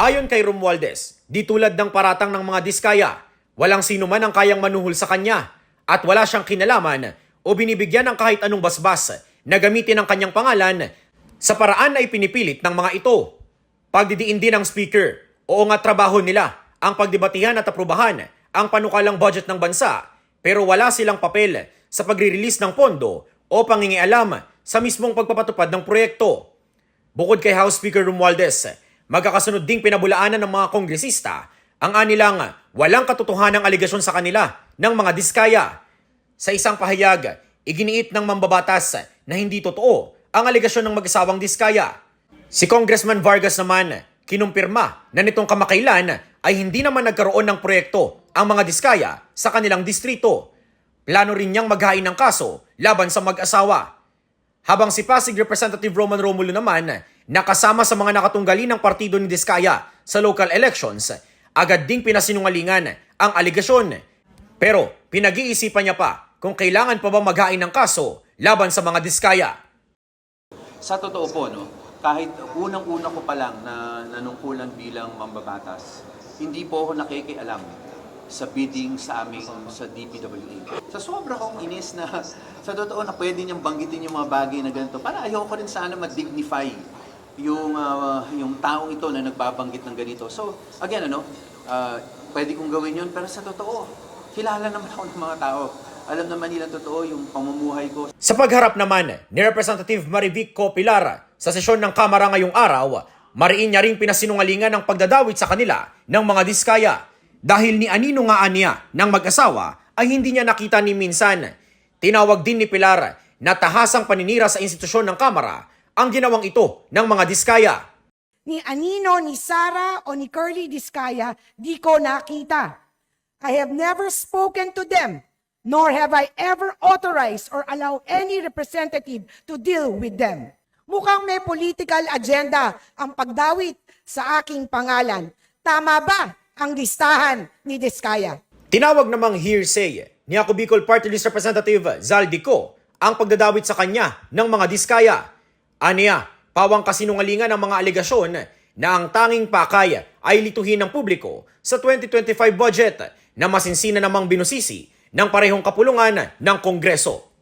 Ayon kay Romualdez, di tulad ng paratang ng mga diskaya, walang sino man ang kayang manuhol sa kanya at wala siyang kinalaman o binibigyan ng kahit anong basbas na gamitin ang kanyang pangalan sa paraan na ipinipilit ng mga ito. Pagdidiin din ng speaker, oo nga trabaho nila ang pagdebatihan at aprubahan ang panukalang budget ng bansa pero wala silang papel sa pagre-release ng pondo o pangingialam sa mismong pagpapatupad ng proyekto. Bukod kay House Speaker Romualdez, magkakasunod ding pinabulaanan ng mga kongresista ang anilang walang katotohanang aligasyon sa kanila ng mga diskaya. Sa isang pahayag, iginiit ng mambabatas na hindi totoo ang aligasyon ng mag-asawang diskaya. Si Congressman Vargas naman, kinumpirma na nitong kamakailan ay hindi naman nagkaroon ng proyekto ang mga diskaya sa kanilang distrito. Plano rin niyang maghain ng kaso laban sa mag-asawa. Habang si Pasig Representative Roman Romulo naman, nakasama sa mga nakatunggali ng partido ni Diskaya sa local elections, agad ding pinasinungalingan ang aligasyon. Pero pinag-iisipan niya pa kung kailangan pa ba maghain ng kaso laban sa mga Diskaya. Sa totoo po, no, kahit unang-una ko pa lang na nanungkulan bilang mambabatas, hindi po ako nakikialam sa bidding sa aming sa DPWA. Sa sobra kong inis na sa totoo na pwede niyang banggitin yung mga bagay na ganito. Para ayoko rin sana ma-dignify yung, ah, yung taong ito na nagbabanggit ng ganito. So, again, ano, ah, pwede kong gawin yun, pero sa totoo, kilala naman ako ng mga tao. Alam naman nila totoo yung pamumuhay ko, Sa pagharap naman ni Representative Marivic Copilar sa sesyon ng Kamara ngayong araw, mariin niya ring pinasinungalingan ang pagdadawit sa kanila ng mga diskaya. Dahil ni Anino nga aniya ng mag-asawa ay hindi niya nakita ni minsan. Tinawag din ni Pilar na tahasang paninira sa institusyon ng Kamara ang ginawang ito ng mga diskaya. ni Anino, ni Sara, o ni Curly Discaya, di ko nakita. I have never spoken to them, nor have I ever authorized or allowed any representative to deal with them. Mukhang may political agenda ang pagdawit sa aking pangalan. Tama ba ang listahan ni Discaya? Tinawag namang hearsay ni ako Bicol Party List Representative Zaldico ang pagdadawit sa kanya ng mga diskaya. Aniya, pawang kasinungalingan ang mga alegasyon na ang tanging pakay ay lituhin ng publiko sa 2025 budget na masinsina namang binusisi ng parehong kapulungan ng Kongreso.